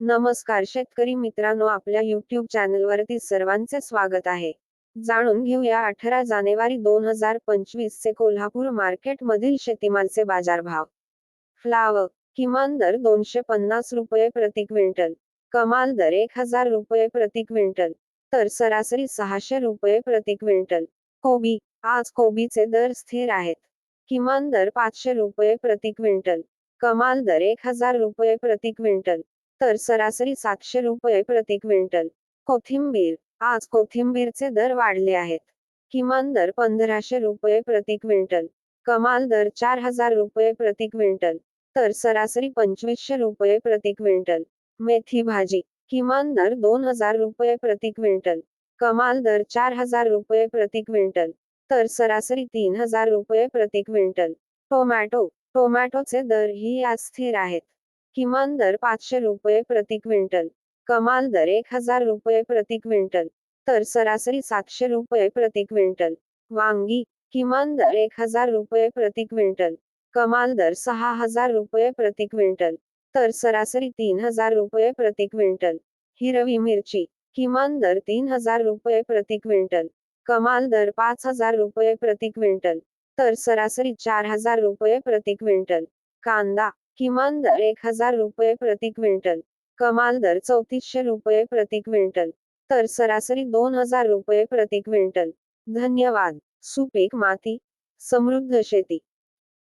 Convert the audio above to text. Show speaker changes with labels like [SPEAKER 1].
[SPEAKER 1] नमस्कार शेतकरी मित्रांनो आपल्या युट्यूब चॅनलवरती सर्वांचे स्वागत आहे. जाणून घेऊया अठरा जानेवारी दोन हजार पंचवीस चे कोल्हापूर मार्केट मधील शेतीमालचे बाजारभाव. फ्लावर किमान दर दोनशे पन्नास रुपये प्रति क्विंटल कमाल दर एक हजार रुपये प्रति क्विंटल तर सरासरी सहाशे रुपये प्रति क्विंटल. कोबी आज कोबीचे दर स्थिर आहेत. किमान दर पाचशे रुपये प्रति क्विंटल कमाल दर एक हजार रुपये प्रति क्विंटल. तर सरासरी सातशे रुपये प्रति क्विंटल. कोथिंबीर. आज कोथिंबीरचे दर वाढले आहेत. किमान दर पंधराशे रुपये प्रति क्विंटल. कमाल दर चार हजार रुपये प्रति क्विंटल. तर सरासरी पंचवीसशे रुपये प्रति क्विंटल. मेथी भाजी. किमान दर दोन हजार रुपये प्रति क्विंटल. कमाल दर चार हजार रुपये प्रति क्विंटल. तर सरासरी तीन हजार रुपये प्रति क्विंटल. टोमॅटो. टोमॅटोचे दर ही आज स्थिर आहेत. किमान दर पाचशे रुपये प्रति क्विंटल. कमाल दर एक हजार रुपये प्रति क्विंटल. तर सरासरी सातशे रुपये प्रति क्विंटल. वांगी किमान दर एक हजार रुपये प्रति क्विंटल. कमाल दर सहा हजार रुपये प्रति क्विंटल. तर सरासरी तीन हजार रुपये प्रति क्विंटल. हिरवी मिरची किमान दर तीन हजार रुपये प्रति क्विंटल. कमाल दर पाच हजार रुपये प्रति क्विंटल. तर सरासरी चार हजार रुपये प्रति क्विंटल. कांदा किमान दर एक हजार रुपये प्रति क्विंटल कमाल दर चौतीसशे रुपये प्रति क्विंटल तर सरासरी दोन हजार रुपये प्रति क्विंटल. धन्यवाद. सुपीक माती समृद्ध शेती.